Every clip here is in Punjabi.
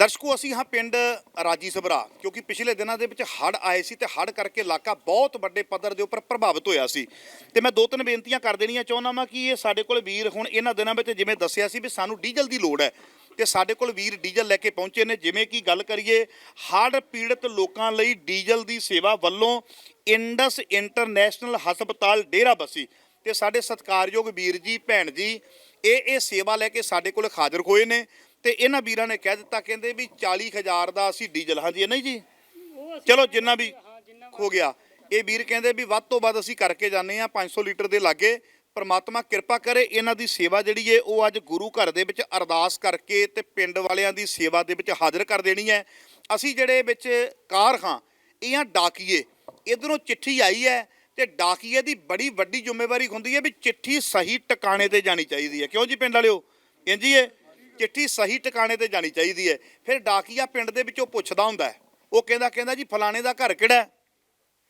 ਦਰਸ਼ਕੋ, ਅਸੀਂ ਹਾਂ ਪਿੰਡ ਰਾਜੀ ਸਭਰਾ, ਕਿਉਂਕਿ ਪਿਛਲੇ ਦਿਨਾਂ ਦੇ ਵਿੱਚ ਹੜ੍ਹ ਆਏ ਸੀ ਤੇ ਹੜ੍ਹ ਕਰਕੇ ਇਲਾਕਾ ਬਹੁਤ ਵੱਡੇ ਪੱਧਰ ਦੇ ਉੱਪਰ ਪ੍ਰਭਾਵਿਤ ਹੋਇਆ ਸੀ। ਤੇ ਮੈਂ ਦੋ ਤਿੰਨ ਬੇਨਤੀਆਂ ਕਰ ਦੇਣੀਆਂ ਚਾਹੁੰਦਾ ਵਾਂ ਕਿ ਇਹ ਸਾਡੇ ਕੋਲ ਵੀਰ ਹੁਣ ਇਹਨਾਂ ਦਿਨਾਂ ਵਿੱਚ ਜਿਵੇਂ ਦੱਸਿਆ ਸੀ ਵੀ ਸਾਨੂੰ ਡੀਜ਼ਲ ਦੀ ਲੋੜ ਹੈ ਤੇ ਸਾਡੇ ਕੋਲ ਵੀਰ ਡੀਜ਼ਲ ਲੈ ਕੇ ਪਹੁੰਚੇ ਨੇ। ਜਿਵੇਂ ਕਿ ਗੱਲ ਕਰੀਏ, ਹੜ੍ਹ ਪੀੜਤ ਲੋਕਾਂ ਲਈ ਡੀਜ਼ਲ ਦੀ ਸੇਵਾ ਵੱਲੋਂ ਇੰਡਸ ਇੰਟਰਨੈਸ਼ਨਲ ਹਸਪਤਾਲ ਡੇਰਾ ਬੱਸੀ ਤੇ ਸਾਡੇ ਸਤਿਕਾਰਯੋਗ ਵੀਰ ਜੀ, ਭੈਣ ਜੀ, ਇਹ ਇਹ ਸੇਵਾ ਲੈ ਕੇ ਸਾਡੇ ਕੋਲ ਹਾਜ਼ਰ ਹੋਏ ਨੇ। ਤੇ ਇਹਨਾਂ ਵੀਰਾਂ ਨੇ ਕਹਿ ਦਿੱਤਾ ਕਹਿੰਦੇ ਵੀ 40000 ਦਾ ਅਸੀਂ ਡੀਜ਼ਲ ਹਾਂਜੀ ਨਹੀਂ ਜੀ? ਚਲੋ ਜਿੰਨਾ ਵੀ ਹੋ ਗਿਆ। ਇਹ ਵੀਰ ਕਹਿੰਦੇ ਵੀ ਵੱਧ ਤੋਂ ਵੱਧ ਅਸੀਂ ਕਰਕੇ ਜਾਂਦੇ ਆ 500 ਲੀਟਰ ਦੇ ਲਾਗੇ। ਪ੍ਰਮਾਤਮਾ ਕਿਰਪਾ ਕਰੇ ਇਹਨਾਂ ਦੀ ਸੇਵਾ ਜਿਹੜੀ ਏ ਉਹ ਅੱਜ ਗੁਰੂ ਘਰ ਦੇ ਵਿੱਚ ਅਰਦਾਸ ਕਰਕੇ ਤੇ ਪਿੰਡ ਵਾਲਿਆਂ ਦੀ ਸੇਵਾ ਦੇ ਵਿੱਚ ਹਾਜ਼ਰ ਕਰ ਦੇਣੀ ਹੈ ਅਸੀਂ ਜਿਹੜੇ ਵਿੱਚ ਕਾਰ ਹਾਂ ਇਹ ਆ ਡਾਕੀਏ। ਇਧਰੋਂ ਚਿੱਠੀ ਆਈ ਹੈ ਤੇ ਡਾਕੀਏ ਦੀ ਬੜੀ ਵੱਡੀ ਜ਼ਿੰਮੇਵਾਰੀ ਹੁੰਦੀ ਹੈ ਵੀ ਚਿੱਠੀ ਸਹੀ ਟਿਕਾਣੇ ਤੇ ਜਾਣੀ ਚਾਹੀਦੀ ਹੈ ਕਿਉਂ ਜੀ ਪਿੰਡ ਵਾਲਿਓ? ਇੰਜੀ ਏ। ਚਿੱਠੀ ਸਹੀ ਟਿਕਾਣੇ ਤੇ ਜਾਣੀ ਚਾਹੀਦੀ ਹੈ। ਫਿਰ ਡਾਕੀਆ ਪਿੰਡ ਦੇ ਵਿੱਚੋਂ ਪੁੱਛਦਾ ਹੁੰਦਾ ਉਹ ਕਹਿੰਦਾ ਕਹਿੰਦਾ ਜੀ, ਫਲਾਣੇ ਦਾ ਘਰ ਕਿਹੜਾ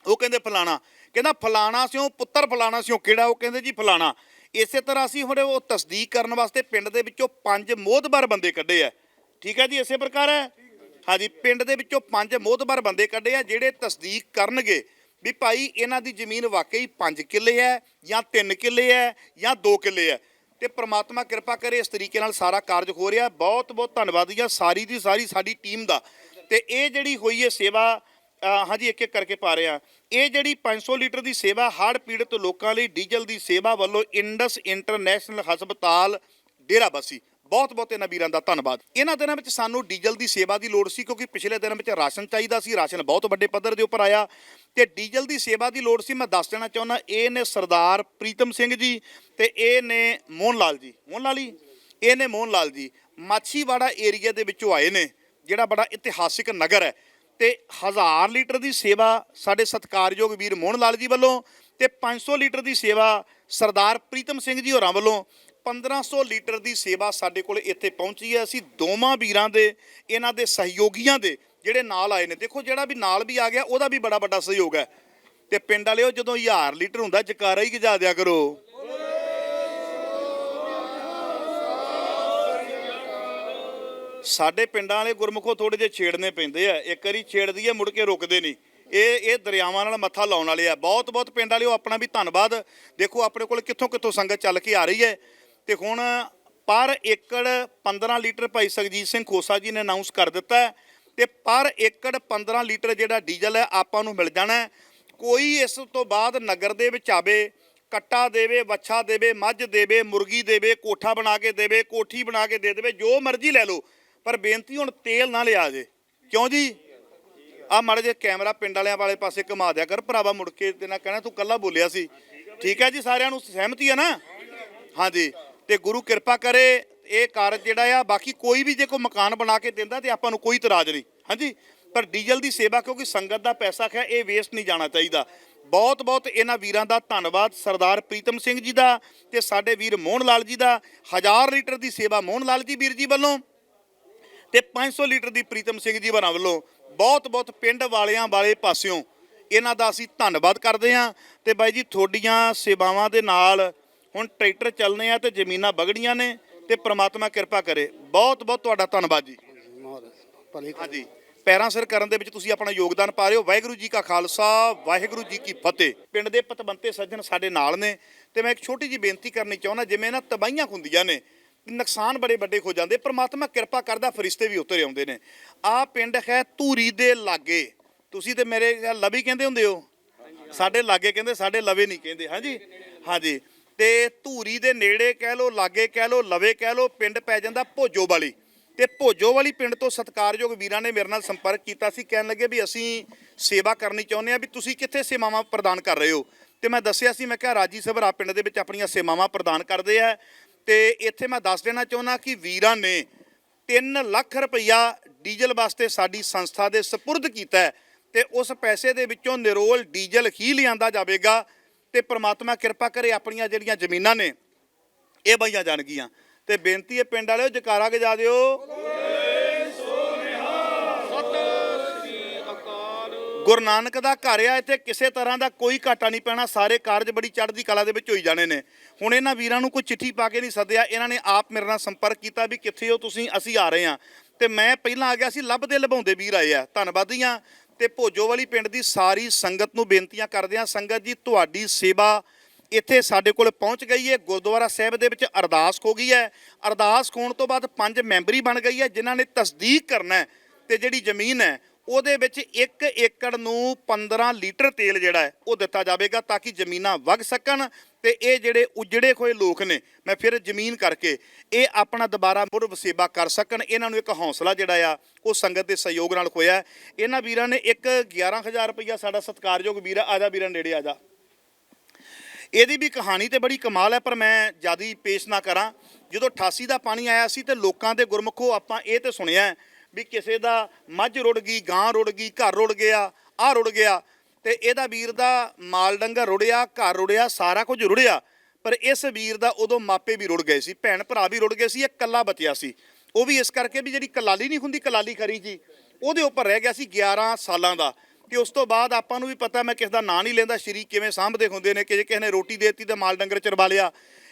ਉਹ ਕਹਿੰਦੇ, ਫਲਾਣਾ। ਕਹਿੰਦਾ, ਫਲਾਣਾ ਸਿਓ ਪੁੱਤਰ ਫਲਾਣਾ ਸਿਓ ਕਿਹੜਾ? ਉਹ ਕਹਿੰਦੇ ਜੀ, ਫਲਾਣਾ। ਇਸੇ ਤਰ੍ਹਾਂ ਅਸੀਂ ਹੁਣ ਉਹ ਤਸਦੀਕ ਕਰਨ ਵਾਸਤੇ ਪਿੰਡ ਦੇ ਵਿੱਚੋਂ ਪੰਜ ਮੋਹਤਬਰ ਬੰਦੇ ਕੱਢੇ ਆ। ਠੀਕ ਹੈ ਜੀ, ਇਸੇ ਪ੍ਰਕਾਰ ਹੈ? ਹਾਂਜੀ, ਪਿੰਡ ਦੇ ਵਿੱਚੋਂ ਪੰਜ ਮੋਹਤਬਰ ਬੰਦੇ ਕੱਢੇ ਆ, ਜਿਹੜੇ ਤਸਦੀਕ ਕਰਨਗੇ ਵੀ ਭਾਈ, ਇਹਨਾਂ ਦੀ ਜ਼ਮੀਨ ਵਾਕਈ 5 ਕਿੱਲੇ ਹੈ ਜਾਂ 3 ਕਿੱਲੇ ਹੈ ਜਾਂ 2 ਕਿੱਲੇ ਹੈ। ਤੇ ਪ੍ਰਮਾਤਮਾ ਕਿਰਪਾ ਕਰੇ ਇਸ ਤਰੀਕੇ ਨਾਲ ਸਾਰਾ ਕਾਰਜ ਹੋ ਰਿਹਾ। ਬਹੁਤ ਬਹੁਤ ਧੰਨਵਾਦੀ ਆ ਸਾਰੀ ਦੀ ਸਾਰੀ ਸਾਡੀ ਟੀਮ ਦਾ। ਤੇ ਇਹ ਜਿਹੜੀ ਹੋਈ ਹੈ ਸੇਵਾ ਹਾਂਜੀ ਇੱਕ ਇੱਕ ਕਰਕੇ ਪਾ ਰਿਹਾ। ਇਹ ਜਿਹੜੀ 500 ਲੀਟਰ ਦੀ ਸੇਵਾ, ਹੜ੍ਹ ਪੀੜਤ ਲੋਕਾਂ ਲਈ ਡੀਜ਼ਲ ਦੀ ਸੇਵਾ ਵੱਲੋਂ ਇੰਡਸ ਇੰਟਰਨੈਸ਼ਨਲ ਹਸਪਤਾਲ ਡੇਰਾਬਸੀ। ਬਹੁਤ ਬਹੁਤ ਇਹਨਾਂ ਵੀਰਾਂ ਦਾ ਧੰਨਵਾਦ। ਇਹਨਾਂ ਦਿਨਾਂ ਵਿੱਚ ਸਾਨੂੰ ਡੀਜ਼ਲ ਦੀ ਸੇਵਾ ਦੀ ਲੋੜ ਸੀ ਕਿਉਂਕਿ ਪਿਛਲੇ ਦਿਨਾਂ ਵਿੱਚ ਰਾਸ਼ਨ ਚਾਹੀਦਾ ਸੀ, ਰਾਸ਼ਨ ਬਹੁਤ ਵੱਡੇ ਪੱਧਰ ਦੇ ਉੱਪਰ ਆਇਆ। ਤੇ ਡੀਜ਼ਲ ਦੀ ਸੇਵਾ ਦੀ ਲੋੜ ਸੀ, ਮੈਂ ਦੱਸ ਦੇਣਾ ਚਾਹੁੰਦਾ, ਇਹ ਨੇ ਸਰਦਾਰ ਪ੍ਰੀਤਮ ਸਿੰਘ ਜੀ ਤੇ ਇਹ ਨੇ ਮੋਹਨ ਲਾਲ ਜੀ। ਮੋਹਨ ਲਾਲ ਜੀ? ਇਹ ਨੇ ਮੋਹਨ ਲਾਲ ਜੀ। ਮਾਛੀਵਾੜਾ ਏਰੀਆ ਦੇ ਵਿੱਚੋਂ ਆਏ ਨੇ, ਜਿਹੜਾ ਬੜਾ ਇਤਿਹਾਸਿਕ ਨਗਰ ਹੈ। ਤੇ 1000 ਲੀਟਰ ਦੀ ਸੇਵਾ ਸਾਡੇ ਸਤਿਕਾਰਯੋਗ ਵੀਰ ਮੋਹਨ ਲਾਲ ਜੀ ਵੱਲੋਂ ਤੇ 500 ਲੀਟਰ ਦੀ ਸੇਵਾ ਸਰਦਾਰ ਪ੍ਰੀਤਮ ਸਿੰਘ ਜੀ ਹੋਰਾਂ ਵੱਲੋਂ 1500 ਲੀਟਰ ਦੀ ਸੇਵਾ ਸਾਡੇ ਕੋਲ ਇੱਥੇ ਪਹੁੰਚੀ ਹੈ। ਅਸੀਂ ਦੋਵਾਂ ਵੀਰਾਂ ਦੇ, ਇਹਨਾਂ ਦੇ ਸਹਿਯੋਗੀਆਂ ਦੇ ਜਿਹੜੇ ਨਾਲ ਆਏ ਨੇ। ਦੇਖੋ, ਜਿਹੜਾ ਵੀ ਨਾਲ ਵੀ ਆ ਗਿਆ, ਉਹਦਾ ਵੀ ਬੜਾ ਵੱਡਾ ਸਹਿਯੋਗ ਹੈ। ਤੇ ਪਿੰਡ ਵਾਲਿਓ, ਜਦੋਂ 1000 ਲੀਟਰ ਹੁੰਦਾ, ਜਕਾਰਾ ਹੀ ਗਜਾ ਦਿਆ ਕਰੋ। ਸਾਡੇ ਪਿੰਡਾਂ ਵਾਲੇ ਗੁਰਮੁਖੋ ਥੋੜੇ ਜਿਹੇ ਛੇੜਨੇ ਪੈਂਦੇ ਆ। ਇੱਕ ਵਾਰੀ ਛੇੜਦੀ ਹੈ, ਮੁੜ ਕੇ ਰੁਕਦੇ ਨਹੀਂ। ਇਹ ਇਹ ਦਰਿਆਵਾਂ ਨਾਲ ਮੱਥਾ ਲਾਉਣ ਵਾਲੇ ਆ। ਬਹੁਤ ਬਹੁਤ ਪਿੰਡ ਵਾਲਿਓ, ਆਪਣਾ ਵੀ ਧੰਨਵਾਦ। ਦੇਖੋ, ਆਪਣੇ ਕੋਲ ਕਿੱਥੋਂ ਕਿੱਥੋਂ ਸੰਗਤ ਚੱਲ ਕੇ ਆ ਰਹੀ ਹੈ। ਤੇ ਹੁਣ ਪਰ ਏਕੜ 15 ਲੀਟਰ ਭਾਈ ਸਗਜੀਤ ਸਿੰਘ ਖੋਸਾ ਜੀ ਨੇ ਅਨਾਉਂਸ ਕਰ ਦਿੱਤਾ ਹੈ ਤੇ ਪਰ ਏਕੜ 15 ਲੀਟਰ ਜਿਹੜਾ ਡੀਜ਼ਲ ਹੈ, ਆਪਾਂ ਨੂੰ ਮਿਲ ਜਾਣਾ ਕੋਈ ਇਸ ਤੋਂ ਬਾਅਦ ਨਗਰ ਦੇ ਵਿੱਚ ਆਵੇ, ਕੱਟਾ ਦੇਵੇ, ਵੱਛਾ ਦੇਵੇ, ਮੱਝ ਦੇਵੇ, ਮੁਰਗੀ ਦੇਵੇ, ਕੋਠਾ ਬਣਾ ਕੇ ਦੇਵੇ, ਕੋਠੀ ਬਣਾ ਕੇ ਦੇ ਦੇਵੇ, ਜੋ ਮਰਜ਼ੀ ਲੈ ਲਓ। ਪਰ ਬੇਨਤੀ ਹੁਣ ਤੇਲ ਨਾ ਲਿਆ ਜੇ। ਕਿਉਂ ਜੀ? ਆ ਮਾੜੇ ਜੇ ਕੈਮਰਾ ਪਿੰਡ ਵਾਲਿਆਂ ਵਾਲੇ ਪਾਸੇ ਘੁਮਾ ਦਿਆ ਕਰ, ਭਰਾਵਾ ਮੁੜ ਕੇ ਤੇ ਨਾ ਕਹਿਣਾ ਤੂੰ ਕੱਲਾ ਬੋਲਿਆ ਸੀ। ਠੀਕ ਹੈ ਜੀ, ਸਾਰਿਆਂ ਨੂੰ ਸਹਿਮਤੀ ਹੈ ਨਾ? ਹਾਂਜੀ, ਤੇ ਗੁਰੂ ਕਿਰਪਾ ਕਰੇ, ਇਹ ਕਾਰਜ ਜਿਹੜਾ ਆ, ਬਾਕੀ ਕੋਈ ਵੀ ਜੇ ਕੋਈ ਮਕਾਨ ਬਣਾ ਕੇ ਦਿੰਦਾ ਤੇ ਆਪਾਂ ਨੂੰ ਕੋਈ ਇਤਰਾਜ਼ ਨਹੀਂ। ਹਾਂਜੀ, ਪਰ ਡੀਜ਼ਲ ਦੀ ਸੇਵਾ ਕਿਉਂਕਿ ਸੰਗਤ ਦਾ ਪੈਸਾ ਖਿਆ ਇਹ ਵੇਸਟ ਨਹੀਂ ਜਾਣਾ ਚਾਹੀਦਾ। ਬਹੁਤ ਬਹੁਤ ਇਹਨਾਂ ਵੀਰਾਂ ਦਾ ਧੰਨਵਾਦ, ਸਰਦਾਰ ਪ੍ਰੀਤਮ ਸਿੰਘ ਜੀ ਦਾ ਤੇ ਸਾਡੇ ਵੀਰ ਮੋਹਨ ਲਾਲ ਜੀ ਦਾ। ਹਜ਼ਾਰ ਲੀਟਰ ਦੀ ਸੇਵਾ ਮੋਹਨ ਲਾਲ ਜੀ ਵੀਰ ਜੀ ਵੱਲੋਂ ਤੇ 500 ਲੀਟਰ ਦੀ ਪ੍ਰੀਤਮ ਸਿੰਘ ਜੀ ਬਣਾ ਵੱਲੋਂ। ਬਹੁਤ ਬਹੁਤ ਪਿੰਡ ਵਾਲਿਆਂ ਵਾਲੇ ਪਾਸਿਓਂ ਇਹਨਾਂ ਦਾ ਅਸੀਂ ਧੰਨਵਾਦ ਕਰਦੇ ਹਾਂ ਤੇ ਬਾਈ ਜੀ ਤੁਹਾਡੀਆਂ ਸੇਵਾਵਾਂ ਦੇ ਨਾਲ ਹੁਣ ਟਰੈਕਟਰ ਚੱਲਨੇ ਆ ਤੇ ਜ਼ਮੀਨਾਂ ਵਗੜੀਆਂ ਨੇ ਤੇ ਪ੍ਰਮਾਤਮਾ ਕਿਰਪਾ ਕਰੇ। ਬਹੁਤ ਬਹੁਤ ਤੁਹਾਡਾ ਧੰਨਵਾਦ ਜੀ। ਹਾਂਜੀ। ਪੈਰਾਂ ਸਿਰ ਕਰਨ ਦੇ ਵਿੱਚ ਤੁਸੀਂ ਆਪਣਾ ਯੋਗਦਾਨ ਪਾ ਰਹੇ ਹੋ। ਵਾਹਿਗੁਰੂ ਜੀ ਕਾ ਖਾਲਸਾ ਵਾਹਿਗੁਰੂ ਜੀ ਕੀ ਫਤਿਹ। ਪਿੰਡ ਦੇ ਪਤਵੰਤੇ ਸੱਜਣ ਸਾਡੇ ਨਾਲ ਨੇ ਤੇ ਮੈਂ ਇੱਕ ਛੋਟੀ ਜੀ ਬੇਨਤੀ ਕਰਨੀ ਚਾਹੁੰਦਾ ਜਿਵੇਂ ਨਾ ਤਬਾਹੀਆਂ ਹੁੰਦੀਆਂ ਨੇ ਨੁਕਸਾਨ ਬੜੇ ਵੱਡੇ ਹੋ ਜਾਂਦੇ, ਪ੍ਰਮਾਤਮਾ ਕਿਰਪਾ ਕਰਦਾ ਫਰਿਸ਼ਤੇ ਵੀ ਉਤਰੇ ਆਉਂਦੇ ਨੇ। ਆ ਪਿੰਡ ਹੈ ਧੂਰੀ ਦੇ ਲਾਗੇ। ਤੁਸੀਂ ਤੇ ਮੇਰੇ ਲਵੀ ਕਹਿੰਦੇ ਹੁੰਦੇ ਹੋ? ਸਾਡੇ ਲਾਗੇ ਕਹਿੰਦੇ, ਸਾਡੇ ਲਵੇ ਨਹੀਂ ਕਹਿੰਦੇ, ਹਾਂਜੀ? ਹਾਂਜੀ। ਤੇ ਧੂਰੀ ਦੇ ਨੇੜੇ ਕਹਿ ਲੋ ਲਾਗੇ ਕਹਿ ਲੋ ਲਵੇ ਕਹਿ ਲੋ ਪਿੰਡ ਪੈ ਜਾਂਦਾ ਭੋਜੋ ਵਾਲੀ। ਤੇ ਭੋਜੋ ਵਾਲੀ ਪਿੰਡ ਤੋਂ ਸਤਿਕਾਰਯੋਗ ਵੀਰਾਂ ਨੇ ਮੇਰੇ ਨਾਲ ਸੰਪਰਕ ਕੀਤਾ ਸੀ, ਕਹਿਣ ਲੱਗੇ ਵੀ ਅਸੀਂ ਸੇਵਾ ਕਰਨੀ ਚਾਹੁੰਦੇ ਆ ਵੀ ਤੁਸੀਂ ਕਿੱਥੇ ਸੇਵਾਵਾਂ ਪ੍ਰਦਾਨ ਕਰ ਰਹੇ ਹੋ? ਤੇ ਮੈਂ ਦੱਸਿਆ ਸੀ, ਮੈਂ ਕਿਹਾ ਰਾਜੀ ਸਭਰਾ ਪਿੰਡ ਦੇ ਵਿੱਚ ਆਪਣੀਆਂ ਸੇਵਾਵਾਂ ਪ੍ਰਦਾਨ ਕਰਦੇ ਆ। ਤੇ ਇੱਥੇ ਮੈਂ ਦੱਸ ਦੇਣਾ ਚਾਹੁੰਦਾ ਕਿ ਵੀਰਾਂ ਨੇ 3 ਲੱਖ ਰੁਪਈਆ ਡੀਜ਼ਲ ਵਾਸਤੇ ਸਾਡੀ ਸੰਸਥਾ ਦੇ ਸਪੁਰਦ ਕੀਤਾ ਹੈ ਤੇ ਉਸ ਪੈਸੇ ਦੇ ਵਿੱਚੋਂ ਨਿਰੋਲ ਡੀਜ਼ਲ ਹੀ ਲਿਆਂਦਾ ਜਾਵੇਗਾ ਤੇ ਪ੍ਰਮਾਤਮਾ ਕਿਰਪਾ ਕਰੇ ਆਪਣੀਆਂ ਜਿਹੜੀਆਂ ਜ਼ਮੀਨਾਂ ਨੇ, ਇਹ ਬਈਆਂ ਜਾਣਗੀਆਂ। ਤੇ ਬੇਨਤੀ ਹੈ ਪਿੰਡ ਵਾਲਿਓ, ਜਕਾਰਾ ਗਜਾ ਦਿਓ। ਗੁਰੂ ਨਾਨਕ ਦਾ ਘਰ ਆ, ਇੱਥੇ ਕਿਸੇ ਤਰ੍ਹਾਂ ਦਾ ਕੋਈ ਘਾਟਾ ਨਹੀਂ ਪੈਣਾ, ਸਾਰੇ ਕਾਰਜ ਬੜੀ ਚੜ੍ਹਦੀ ਕਲਾ ਦੇ ਵਿੱਚ ਹੋਈ ਜਾਣੇ ਨੇ। ਹੁਣ ਇਹਨਾਂ ਵੀਰਾਂ ਨੂੰ ਕੋਈ ਚਿੱਠੀ ਪਾ ਕੇ ਨਹੀਂ ਸੱਦਿਆ, ਇਹਨਾਂ ਨੇ ਆਪ ਮੇਰੇ ਨਾਲ ਸੰਪਰਕ ਕੀਤਾ ਵੀ ਕਿੱਥੇ ਹੋ ਤੁਸੀਂ, ਅਸੀਂ ਆ ਰਹੇ ਹਾਂ। ਤੇ ਮੈਂ ਪਹਿਲਾਂ ਆ ਗਿਆ ਸੀ ਲੱਭਦੇ ਲਭਾਉਂਦੇ ਵੀਰ ਆਏ ਆ। ਧੰਨਵਾਦੀਆਂ ਤੇ ਭੋਜੋ ਵਾਲੀ ਪਿੰਡ ਦੀ ਸਾਰੀ ਸੰਗਤ ਨੂੰ ਬੇਨਤੀਆਂ ਕਰਦੇ ਆ ਸੰਗਤ ਜੀ, ਤੁਹਾਡੀ ਸੇਵਾ ਇੱਥੇ ਸਾਡੇ ਕੋਲ ਪਹੁੰਚ ਗਈ ਹੈ। ਗੁਰਦੁਆਰਾ ਸਾਹਿਬ ਦੇ ਵਿੱਚ ਅਰਦਾਸ ਹੋ ਗਈ ਹੈ। ਅਰਦਾਸ ਹੋਣ ਤੋਂ ਬਾਅਦ ਪੰਜ ਮੈਂਬਰੀ ਬਣ ਗਈ ਹੈ, ਜਿਨ੍ਹਾਂ ਨੇ ਤਸਦੀਕ ਕਰਨਾ ਹੈ। ਤੇ ਜਿਹੜੀ ਜ਼ਮੀਨ ਹੈ ਉਹਦੇ ਵਿੱਚ 1 ਏਕੜ ਨੂੰ 15 ਲੀਟਰ ਤੇਲ ਜਿਹੜਾ ਹੈ, ਉਹ ਦਿੱਤਾ ਜਾਵੇਗਾ ਤਾਂ ਕਿ ਜ਼ਮੀਨਾਂ ਵਗ ਸਕਣ ਤੇ ਇਹ ਜਿਹੜੇ ਉਜੜੇ ਹੋਏ ਲੋਕ ਨੇ, ਮੈਂ ਫਿਰ ਜ਼ਮੀਨ ਕਰਕੇ ਇਹ ਆਪਣਾ ਦੁਬਾਰਾ ਮੁੜ ਵਸੇਬਾ ਕਰ ਸਕਣ, ਇਹਨਾਂ ਨੂੰ ਇੱਕ ਹੌਸਲਾ ਜਿਹੜਾ ਆ, ਉਹ ਸੰਗਤ ਦੇ ਸਹਿਯੋਗ ਨਾਲ ਹੋਇਆ। ਇਹਨਾਂ ਵੀਰਾਂ ਨੇ ਇੱਕ 11000 ਰੁਪਈਆ ਸਾਡਾ ਸਤਿਕਾਰਯੋਗ ਵੀਰ, ਆ ਜਾ ਵੀਰਾਂ ਨੇੜੇ, ਆ ਜਾ। ਇਹਦੀ ਵੀ ਕਹਾਣੀ ਤੇ ਬੜੀ ਕਮਾਲ ਹੈ, ਪਰ ਮੈਂ ਜ਼ਿਆਦਾ ਪੇਸ਼ ਨਾ ਕਰਾਂ। ਜਦੋਂ 88 ਦਾ ਪਾਣੀ ਆਇਆ ਸੀ ਤੇ ਲੋਕਾਂ ਦੇ ਗੁਰਮੁਖੋ ਆਪਾਂ ਇਹ ਤੇ ਸੁਣਿਆ ਵੀ ਕਿਸੇ ਦਾ ਮੱਝ ਰੁੜ ਗਈ, ਗਾਂ ਰੁੜ ਗਈ, ਘਰ ਰੁੜ ਗਿਆ, ਆਹ ਰੁੜ ਗਿਆ, ਤੇ ਇਹਦਾ ਵੀਰ ਦਾ ਮਾਲ ਡੰਗਰ ਰੁੜਿਆ, ਘਰ ਰੁੜਿਆ, ਸਾਰਾ ਕੁਝ ਰੁੜਿਆ, ਪਰ ਇਸ ਵੀਰ ਦਾ ਉਦੋਂ ਮਾਪੇ ਵੀ ਰੁੜ ਗਏ ਸੀ, ਭੈਣ ਭਰਾ ਵੀ ਰੁੜ ਗਏ ਸੀ, ਇਹ ਇਕੱਲਾ ਬਚਿਆ ਸੀ। ਉਹ ਵੀ ਇਸ ਕਰਕੇ ਵੀ ਜਿਹੜੀ ਕਲਾਲੀ ਨਹੀਂ ਹੁੰਦੀ, ਕਲਾਲੀ ਖਰੀ ਜੀ, ਉਹਦੇ ਉੱਪਰ ਰਹਿ ਗਿਆ ਸੀ 11 ਸਾਲਾਂ ਦਾ, ਤੇ ਉਸ ਤੋਂ ਬਾਅਦ ਆਪਾਂ ਨੂੰ ਵੀ ਪਤਾ ਮੈਂ ਕਿਸ ਦਾ ਨਾਂ ਨਹੀਂ ਲੈਂਦਾ ਸ਼ਰੀਕ ਕਿਵੇਂ ਸਾਂਭਦੇ ਹੁੰਦੇ ਨੇ, ਕਿ ਜੇ ਕਿਸੇ ਨੇ ਰੋਟੀ ਦੇਤੀ ਤੇ ਮਾਲ ਡੰਗਰ ਚਰਵਾ ਲਿਆ।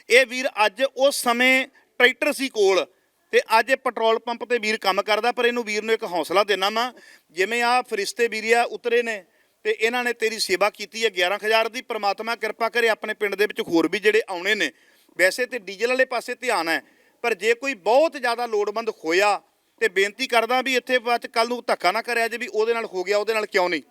ਇਹ ਵੀਰ ਅੱਜ ਉਸ ਸਮੇਂ ਟਰੈਕਟਰ ਸੀ ਕੋਲ ਤੇ ਅੱਜ ਇਹ ਪੈਟਰੋਲ ਪੰਪ ਤੇ ਵੀਰ ਕੰਮ ਕਰਦਾ, ਪਰ ਇਹਨੂੰ ਵੀਰ ਨੂੰ ਇੱਕ ਹੌਸਲਾ ਦੇਣਾ ਮੈਂ ਜਿਵੇਂ ਆ ਫਰਿਸ਼ਤੇ ਵੀਰਿਆ ਉਤਰੇ ਨੇ, ਤੇ ਇਹਨਾਂ ਨੇ ਤੇਰੀ ਸੇਵਾ ਕੀਤੀ ਹੈ 11000 ਦੀ, ਪ੍ਰਮਾਤਮਾ ਕਿਰਪਾ ਕਰੇ ਆਪਣੇ ਪਿੰਡ ਦੇ ਵਿੱਚ ਹੋਰ ਵੀ ਜਿਹੜੇ ਆਉਣੇ ਨੇ। ਵੈਸੇ ਤੇ ਡੀਜ਼ਲ ਵਾਲੇ ਪਾਸੇ ਧਿਆਨ ਹੈ, ਪਰ ਜੇ ਕੋਈ ਬਹੁਤ ਜ਼ਿਆਦਾ ਲੋੜਵੰਦ ਹੋਇਆ ਤੇ ਬੇਨਤੀ ਕਰਦਾ ਵੀ ਇੱਥੇ ਬਾਅਦ ਕੱਲ ਨੂੰ ਧੱਕਾ ਨਾ ਕਰਿਆ ਜੇ ਵੀ ਉਹਦੇ ਨਾਲ ਹੋ ਗਿਆ, ਉਹਦੇ ਨਾਲ ਕਿਉਂ ਨਹੀਂ?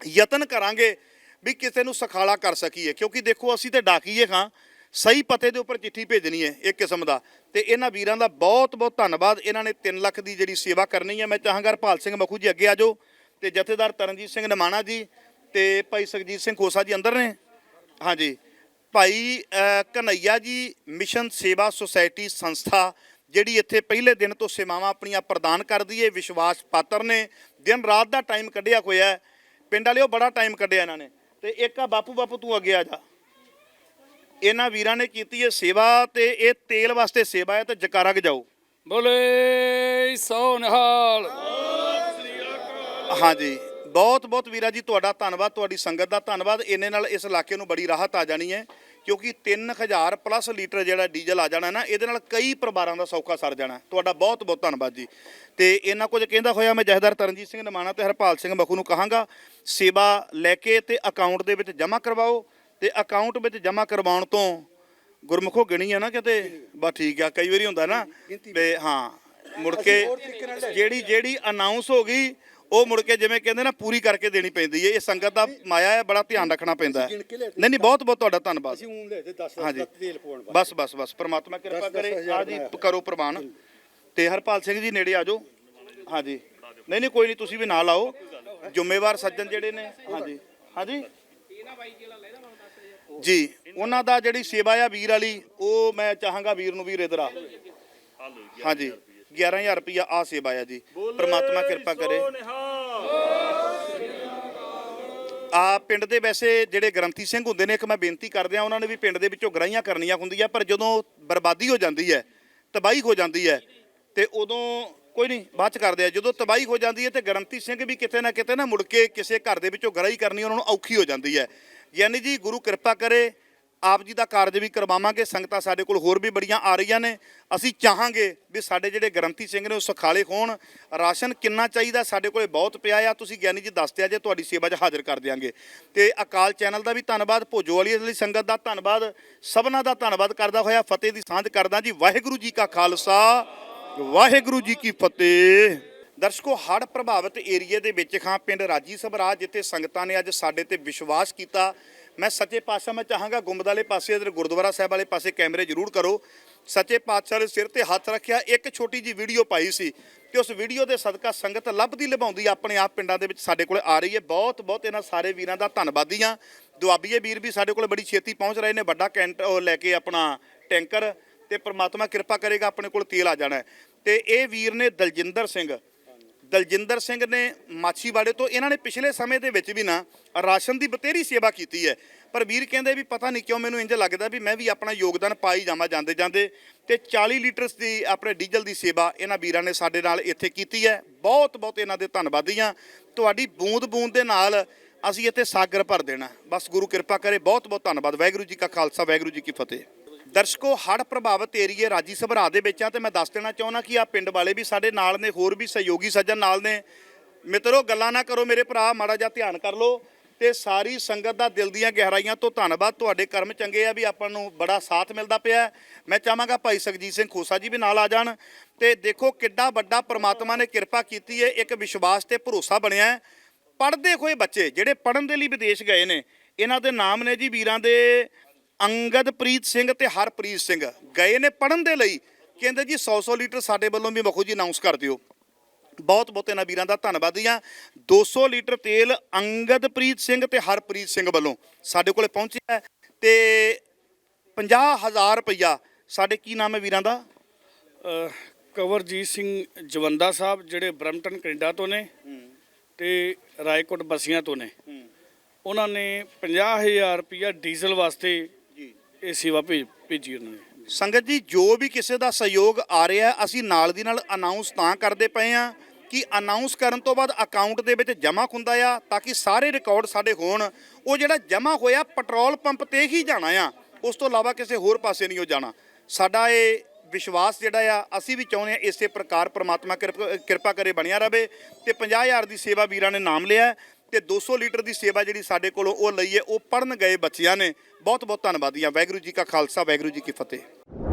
ਯਤਨ ਕਰਾਂਗੇ ਵੀ ਕਿਸੇ ਨੂੰ ਸਖਾਲਾ ਕਰ ਸਕੀਏ, ਕਿਉਂਕਿ ਦੇਖੋ ਅਸੀਂ ਤੇ ਡਾਕੀਏ ਖਾਂ ਸਹੀ ਪਤੇ ਦੇ ਉੱਪਰ ਚਿੱਠੀ ਭੇਜਣੀ ਹੈ ਇੱਕ ਕਿਸਮ ਦਾ। ਤੇ ਇਹਨਾਂ ਵੀਰਾਂ ਦਾ ਬਹੁਤ ਬਹੁਤ ਧੰਨਵਾਦ। ਇਹਨਾਂ ਨੇ 3 ਲੱਖ ਦੀ ਜਿਹੜੀ ਸੇਵਾ ਕਰਨੀ ਹੈ ਮੈਂ ਚਾਹਾਂਗਾ ਹਰਪਾਲ ਸਿੰਘ ਮਖੂ ਜੀ ਅੱਗੇ ਆ ਜਾਓ ਤੇ ਜਥੇਦਾਰ ਤਰਨਜੀਤ ਸਿੰਘ ਨਮਾਣਾ ਜੀ ਤੇ ਭਾਈ ਸੁਖਜੀਤ ਸਿੰਘ ਖੋਸਾ ਜੀ ਅੰਦਰ ਨੇ। ਹਾਂਜੀ। ਭਾਈ ਅ, ਕਨਈਆ ਜੀ ਮਿਸ਼ਨ ਸੇਵਾ ਸੁਸਾਇਟੀ ਸੰਸਥਾ ਜਿਹੜੀ ਇੱਥੇ ਪਹਿਲੇ ਦਿਨ ਤੋਂ ਸੇਵਾਵਾਂ ਆਪਣੀਆਂ ਪ੍ਰਦਾਨ ਕਰਦੀ ਹੈ ਵਿਸ਼ਵਾਸ ਪਾਤਰ ਨੇ। ਦਿਨ ਰਾਤ ਦਾ ਟਾਈਮ ਕੱਢਿਆ ਹੋਇਆ ਪਿੰਡ ਵਾਲਿਓ ਬੜਾ ਟਾਈਮ ਕੱਢਿਆ ਇਹਨਾਂ ਨੇ। ਤੇ ਇੱਕ ਆ ਬਾਪੂ ਬਾਪੂ ਤੂੰ ਅੱਗੇ ਆ ਜਾ। ਇਹਨਾਂ ਵੀਰਾਂ ਨੇ ਕੀਤੀ ਹੈ ਸੇਵਾ ਤੇ ਇਹ ਤੇਲ ਵਾਸਤੇ ਸੇਵਾ ਹੈ ਤੇ ਜਕਾਰਾ ਜਾਓ। ਬੋਲੇ ਸੋ ਨਿਹਾਲ ਹਾਂਜੀ ਬਹੁਤ ਬਹੁਤ ਵੀਰਾ ਜੀ ਤੁਹਾਡਾ ਧੰਨਵਾਦ ਤੁਹਾਡੀ ਸੰਗਤ ਦਾ ਧੰਨਵਾਦ। ਇੰਨੇ ਨਾਲ ਇਸ ਇਲਾਕੇ ਨੂੰ ਬੜੀ ਰਾਹਤ ਆ ਜਾਣੀ ਹੈ ਕਿਉਂਕਿ 3000 ਪਲੱਸ ਲੀਟਰ ਜਿਹੜਾ ਡੀਜ਼ਲ ਆ ਜਾਣਾ ਨਾ ਇਹਦੇ ਨਾਲ ਕਈ ਪਰਿਵਾਰਾਂ ਦਾ ਸੌਖਾ ਸਰ ਜਾਣਾ। ਤੁਹਾਡਾ ਬਹੁਤ ਬਹੁਤ ਧੰਨਵਾਦ ਜੀ। ਤੇ ਇਹਨਾਂ ਕੁਝ ਕਹਿੰਦਾ ਹੋਇਆ ਮੈਂ ਜਹਦਾਰ ਤਰਨਜੀਤ ਸਿੰਘ ਨਮਾਣਾ ਤੇ ਹਰਪਾਲ ਸਿੰਘ ਮਖੂ ਨੂੰ ਕਹਾਂਗਾ ਸੇਵਾ ਲੈ ਕੇ ਤੇ ਅਕਾਊਂਟ ਦੇ ਵਿੱਚ ਜਮ੍ਹਾਂ ਕਰਵਾਓ। ਤੇ ਅਕਾਊਂਟ ਵਿੱਚ ਜਮ੍ਹਾਂ ਕਰਵਾਉਣ ਤੋਂ ਗੁਰਮੁਖੋ ਗਿਣੀ ਆ ਨਾ ਕਿਤੇ ਬਸ ਠੀਕ ਆ ਕਈ ਵਾਰੀ ਹੁੰਦਾ ਨਾ ਤੇ ਹਾਂ ਮੁੜ ਕੇ ਜਿਹੜੀ ਜਿਹੜੀ ਅਨਾਉਂਸ ਹੋ ਗਈ ਉਹ ਮੁੜ ਕੇ ਜਿਵੇਂ ਕਹਿੰਦੇ ਨਾ ਪੂਰੀ ਕਰਕੇ ਦੇਣੀ ਪੈਂਦੀ ਹੈ। ਇਹ ਸੰਗਤ ਦਾ ਮਾਇਆ ਹੈ ਬੜਾ ਧਿਆਨ ਰੱਖਣਾ ਪੈਂਦਾ ਹੈ। ਨਹੀਂ ਨਹੀਂ ਬਹੁਤ ਬਹੁਤ ਤੁਹਾਡਾ ਧੰਨਵਾਦ। ਅਸੀਂ ਊਂ ਲੈ ਤੇ 10 ਹਾਂਜੀ। 10 ਤੇਲ ਪਾਉਣ ਵਾਸਤੇ। ਬਸ ਬਸ ਬਸ ਪ੍ਰਮਾਤਮਾ ਕਿਰਪਾ ਕਰੇ। ਆ ਜੀ। ਕਰੋ ਪ੍ਰਵਾਨ। ਤੇ ਹਰਪਾਲ ਸਿੰਘ ਜੀ ਨੇੜੇ ਆ ਜਾਓ। ਹਾਂਜੀ। ਨਹੀਂ ਨਹੀਂ ਕੋਈ ਨਹੀਂ ਤੁਸੀਂ ਵੀ ਨਾਲ ਆਓ। ਜ਼ਿੰਮੇਵਾਰ ਸੱਜਣ ਜਿਹੜੇ ਨੇ। ਹਾਂਜੀ। ਹਾਂਜੀ। ਜੀ ਉਹਨਾਂ ਦਾ ਜਿਹੜੀ ਸੇਵਾ ਆ ਵੀਰ ਵਾਲੀ ਉਹ ਮੈਂ ਚਾਹਾਂਗਾ ਵੀਰ ਨੂੰ ਵੀਰ ਇਧਰ ਆ ਹਾਂਜੀ 11000 ਰੁਪਇਆ ਆ ਸੇਵਾ ਆ ਜੀ। ਪ੍ਰਮਾਤਮਾ ਕਿਰਪਾ ਕਰੇ। ਆ ਪਿੰਡ ਦੇ ਵੈਸੇ ਜਿਹੜੇ ਗ੍ਰੰਥੀ ਸਿੰਘ ਹੁੰਦੇ ਨੇ ਇੱਕ ਮੈਂ ਬੇਨਤੀ ਕਰਦਿਆਂ ਉਹਨਾਂ ਨੇ ਵੀ ਪਿੰਡ ਦੇ ਵਿੱਚੋਂ ਗਰਾਈਆਂ ਕਰਨੀਆਂ ਹੁੰਦੀਆਂ ਪਰ ਜਦੋਂ ਬਰਬਾਦੀ ਹੋ ਜਾਂਦੀ ਹੈ ਤਬਾਹੀ ਹੋ ਜਾਂਦੀ ਹੈ ਤੇ ਉਦੋਂ ਕੋਈ ਨਹੀਂ ਬਾਅਦ ਚ ਕਰਦੇ ਆ। ਜਦੋਂ ਤਬਾਹੀ ਹੋ ਜਾਂਦੀ ਹੈ ਤੇ ਗ੍ਰੰਥੀ ਸਿੰਘ ਵੀ ਕਿਤੇ ਨਾ ਕਿਤੇ ਨਾ ਮੁੜ ਕੇ ਕਿਸੇ ਘਰ ਦੇ ਵਿੱਚੋਂ ਗਰਾਈ ਕਰਨੀ ਉਹਨਾਂ ਨੂੰ ਔਖੀ ਹੋ ਜਾਂਦੀ ਹੈ। ਯਾਨੀ ਜੀ ਗੁਰੂ ਕਿਰਪਾ ਕਰੇ, ਆਪ ਜੀ ਦਾ ਕਾਰਜ ਵੀ ਕਰਵਾਵਾਂਗੇ, ਸੰਗਤਾਂ ਸਾਡੇ ਕੋਲ ਹੋਰ ਵੀ ਬੜੀਆਂ ਆ ਰਹੀਆਂ ਨੇ। ਅਸੀਂ ਚਾਹਾਂਗੇ ਵੀ ਸਾਡੇ ਜਿਹੜੇ ਗ੍ਰੰਥੀ ਸਿੰਘ ਨੇ ਉਹ ਸੁਖਾਲੇ ਹੋਣ। ਰਾਸ਼ਨ ਕਿੰਨਾ ਚਾਹੀਦਾ ਸਾਡੇ ਕੋਲੇ ਬਹੁਤ ਪਿਆ ਆ। ਤੁਸੀਂ ਗਿਆਨੀ ਜੀ ਦੱਸ ਦਿਆ ਜੇ ਤੁਹਾਡੀ ਸੇਵਾ 'ਚ ਹਾਜ਼ਰ ਕਰ ਦਿਆਂਗੇ। ਤੇ ਅਕਾਲ ਚੈਨਲ ਦਾ ਵੀ ਧੰਨਵਾਦ, ਭੋਜੋ ਵਾਲੀ ਦੀ ਸੰਗਤ ਦਾ ਧੰਨਵਾਦ, ਸਭਨਾਂ ਦਾ ਧੰਨਵਾਦ ਕਰਦਾ ਹੋਇਆ। ਫਤਿਹ ਦੀ ਸਾਂਝ ਕਰਦਾ ਜੀ। ਵਾਹਿਗੁਰੂ ਜੀ ਕਾ ਖਾਲਸਾ, ਵਾਹਿਗੁਰੂ ਜੀ ਕੀ ਫਤਿਹ। ਦਰਸ਼ਕੋ, ਹੜ੍ਹ ਪ੍ਰਭਾਵਿਤ ਏਰੀਏ ਦੇ ਵਿੱਚ ਖਾਂ ਪਿੰਡ ਰਾਜੀ ਸਭਰਾ ਜਿੱਥੇ ਸੰਗਤਾਂ ਨੇ ਅੱਜ ਸਾਡੇ ਤੇ ਵਿਸ਼ਵਾਸ ਕੀਤਾ। ਮੈਂ ਸੱਚੇ ਪਾਤਸ਼ਾਹ ਮੈਂ ਚਾਹਾਂਗਾ ਗੁੰਬਦ ਵਾਲੇ ਪਾਸੇ, ਇਧਰ ਗੁਰਦੁਆਰਾ ਸਾਹਿਬ ਵਾਲੇ ਪਾਸੇ ਕੈਮਰੇ ਜ਼ਰੂਰ ਕਰੋ। ਸੱਚੇ ਪਾਤਸ਼ਾਹ ਦੇ ਸਿਰ ਤੇ ਹੱਥ ਰੱਖਿਆ, ਇੱਕ ਛੋਟੀ ਜੀ ਵੀਡੀਓ ਪਾਈ ਸੀ ਤੇ ਉਸ ਵੀਡੀਓ ਦੇ ਸਦਕਾ ਸੰਗਤ ਲੱਭਦੀ ਲਭਾਉਂਦੀ ਆਪਣੇ ਆਪ ਪਿੰਡਾਂ ਦੇ ਵਿੱਚ ਸਾਡੇ ਕੋਲ ਆ ਰਹੀ ਹੈ। ਬਹੁਤ ਬਹੁਤ ਇਹਨਾਂ ਸਾਰੇ ਵੀਰਾਂ ਦਾ ਧੰਨਵਾਦੀ ਹਾਂ। ਦੁਆਬੀਏ ਵੀਰ ਵੀ ਸਾਡੇ ਕੋਲ ਬੜੀ ਛੇਤੀ ਪਹੁੰਚ ਰਹੇ ਨੇ, ਵੱਡਾ ਕੈਂਟ ਲੈ ਕੇ ਆਪਣਾ ਟੈਂਕਰ ਤੇ ਪ੍ਰਮਾਤਮਾ ਕਿਰਪਾ ਕਰੇਗਾ, ਆਪਣੇ ਕੋਲ ਤੇਲ ਆ ਜਾਣਾ ਹੈ। ਤੇ ਇਹ ਵੀਰ ਨੇ ਦਲਜਿੰਦਰ ਸਿੰਘ ਦਲਜਿੰਦਰ ਸਿੰਘ ਨੇ ਮਾਛੀਵਾੜੇ ਤੋਂ ਇਹਨਾਂ ਨੇ ਪਿਛਲੇ ਸਮੇਂ ਦੇ ਵਿੱਚ ਵੀ ਨਾ ਰਾਸ਼ਨ ਦੀ ਬਤੇਰੀ ਸੇਵਾ ਕੀਤੀ ਹੈ। ਪਰ ਵੀਰ ਕਹਿੰਦੇ ਵੀ ਪਤਾ ਨਹੀਂ ਕਿਉਂ ਮੈਨੂੰ ਇੰਜ ਲੱਗਦਾ ਵੀ ਮੈਂ ਵੀ ਆਪਣਾ ਯੋਗਦਾਨ ਪਾਈ ਜਾਵਾਂ ਜਾਂਦੇ ਜਾਂਦੇ ਤੇ 40 ਲੀਟਰਸ ਦੀ ਆਪਣੇ ਡੀਜ਼ਲ ਦੀ ਸੇਵਾ ਇਹਨਾਂ ਵੀਰਾਂ ਨੇ ਸਾਡੇ ਨਾਲ ਇੱਥੇ ਕੀਤੀ ਹੈ। ਬਹੁਤ ਬਹੁਤ ਇਹਨਾਂ ਦੇ ਧੰਨਵਾਦੀ ਹਾਂ। ਤੁਹਾਡੀ ਬੂੰਦ ਬੂੰਦ ਦੇ ਨਾਲ ਅਸੀਂ ਇੱਥੇ ਸਾਗਰ ਭਰ ਦੇਣਾ। ਬਸ ਗੁਰੂ ਕਿਰਪਾ ਕਰੇ। ਬਹੁਤ ਬਹੁਤ ਧੰਨਵਾਦ। ਵਾਹਿਗੁਰੂ ਜੀ ਕਾ ਖਾਲਸਾ, ਵਾਹਿਗੁਰੂ ਜੀ ਕੀ ਫਤਿਹ। ਦਰਸ਼ਕੋ, ਹੜ੍ਹ ਪ੍ਰਭਾਵਿਤ ਏਰੀਏ ਰਾਜੀ ਸਭਰਾ ਦੇ ਵਿੱਚ ਆ ਤੇ ਮੈਂ ਦੱਸ ਦੇਣਾ ਚਾਹੁੰਦਾ ਕਿ ਆ ਪਿੰਡ ਵਾਲੇ ਵੀ ਸਾਡੇ ਨਾਲ ਨੇ, ਹੋਰ ਵੀ ਸਹਿਯੋਗੀ ਸੱਜਣ ਨਾਲ ਨੇ। ਮਿੱਤਰੋ, ਗੱਲਾਂ ਨਾ ਕਰੋ ਮੇਰੇ ਭਰਾ, ਮਾੜਾ ਜਿਹਾ ਧਿਆਨ ਕਰ ਲਓ ਤੇ ਸਾਰੀ ਸੰਗਤ ਦਾ ਦਿਲ ਦੀਆਂ ਗਹਿਰਾਈਆਂ ਤੋਂ ਧੰਨਵਾਦ। ਤੁਹਾਡੇ ਕਰਮ ਚੰਗੇ ਆ ਵੀ ਆਪਾਂ ਨੂੰ ਬੜਾ ਸਾਥ ਮਿਲਦਾ ਪਿਆ। ਮੈਂ ਚਾਹਾਂਗਾ ਭਾਈ ਸੁਖਜੀਤ ਸਿੰਘ ਖੋਸਾ ਜੀ ਵੀ ਨਾਲ ਆ ਜਾਣ ਤੇ ਦੇਖੋ ਕਿੱਡਾ ਵੱਡਾ ਪ੍ਰਮਾਤਮਾ ਨੇ ਕਿਰਪਾ ਕੀਤੀ ਹੈ ਇੱਕ ਵਿਸ਼ਵਾਸ ਤੇ ਭਰੋਸਾ ਬਣਿਆ ਪੜ੍ਹਦੇ ਹੋਏ ਬੱਚੇ ਜਿਹੜੇ ਪੜ੍ਹਨ ਦੇ ਲਈ ਵਿਦੇਸ਼ ਗਏ ਨੇ, ਇਹਨਾਂ ਦੇ ਨਾਮ ਨੇ ਜੀ ਵੀਰਾਂ ਦੇ ਅੰਗਦਪ੍ਰੀਤ ਸਿੰਘ ਤੇ ਹਰਪ੍ਰੀਤ ਸਿੰਘ ਗਏ ਨੇ ਪੜ੍ਹਨ ਦੇ ਲਈ। ਕਹਿੰਦੇ ਜੀ 100-100 ਲੀਟਰ ਸਾਡੇ ਵੱਲੋਂ ਵੀ ਮਖੂ ਜੀ ਅਨਾਉਂਸ ਕਰ ਦਿਓ। ਬਹੁਤ ਬਹੁਤ ਇਹਨਾਂ ਵੀਰਾਂ ਦਾ ਧੰਨਵਾਦੀ ਆ 200 ਲੀਟਰ ਤੇਲ ਅੰਗਦਪ੍ਰੀਤ ਸਿੰਘ ਤੇ ਹਰਪ੍ਰੀਤ ਸਿੰਘ ਵੱਲੋਂ ਸਾਡੇ ਕੋਲੇ ਪਹੁੰਚਿਆ ਤੇ 50000 ਰੁਪਇਆ ਸਾਡੇ ਕੀ ਨਾਮ ਹੈ ਵੀਰਾਂ ਦਾ? ਕੰਵਰਜੀਤ ਸਿੰਘ ਜਵੰਦਾ ਸਾਹਿਬ ਜਿਹੜੇ ਬਰਮਟਨ ਕੈਨੇਡਾ ਤੋਂ ਨੇ ਤੇ ਰਾਏਕੋਟ ਬਸੀਆਂ ਤੋਂ ਨੇ। ਉਹਨਾਂ ਨੇ 50000 ਰੁਪਇਆ ਡੀਜ਼ਲ ਵਾਸਤੇ ਇਹ ਸੇਵਾ ਭੇਜ ਭੇਜੀ ਉਹਨਾਂ ਨੇ। ਸੰਗਤ ਜੀ, ਜੋ ਵੀ ਕਿਸੇ ਦਾ ਸਹਿਯੋਗ ਆ ਰਿਹਾ ਅਸੀਂ ਨਾਲ ਦੀ ਨਾਲ ਅਨਾਉਂਸ ਤਾਂ ਕਰਦੇ ਪਏ ਆ ਕਿ ਅਨਾਉਂਸ ਕਰਨ ਤੋਂ ਬਾਅਦ ਅਕਾਊਂਟ ਦੇ ਵਿੱਚ ਜਮ੍ਹਾਂ ਹੁੰਦਾ ਆ ਤਾਂ ਕਿ ਸਾਰੇ ਰਿਕਾਰਡ ਸਾਡੇ ਹੋਣ। ਉਹ ਜਿਹੜਾ ਜਮ੍ਹਾਂ ਹੋਇਆ ਪੈਟਰੋਲ ਪੰਪ ਤੇ ਹੀ ਜਾਣਾ ਆ। ਉਸ ਤੋਂ ਇਲਾਵਾ ਕਿਸੇ ਹੋਰ ਪਾਸੇ ਨਹੀਂ ਉਹ ਜਾਣਾ। ਸਾਡਾ ਇਹ ਵਿਸ਼ਵਾਸ ਜਿਹੜਾ ਆ, ਅਸੀਂ ਵੀ ਚਾਹੁੰਦੇ ਆ ਇਸੇ ਪ੍ਰਕਾਰ ਪ੍ਰਮਾਤਮਾ ਕਿਰਪਾ ਕਿਰਪਾ ਕਰੇ ਬਣਿਆ ਰਵੇ ਤੇ 50000 ਦੀ ਸੇਵਾ ਵੀਰਾਂ ਨੇ ਨਾਮ ਲਿਆ ਹੈ। ਤੇ 200 ਲੀਟਰ ਦੀ ਸੇਵਾ ਜਿਹੜੀ ਸਾਡੇ ਕੋਲੋਂ ਉਹ ਲਈਏ ਉਹ ਪੜਨ ਗਏ ਬੱਚਿਆਂ ਨੇ। ਬਹੁਤ ਬਹੁਤ ਧੰਨਵਾਦੀ ਆ ਵਾਹਿਗੁਰੂ ਜੀ ਕਾ ਖਾਲਸਾ, ਵਾਹਿਗੁਰੂ ਜੀ ਕੀ ਫਤਿਹ।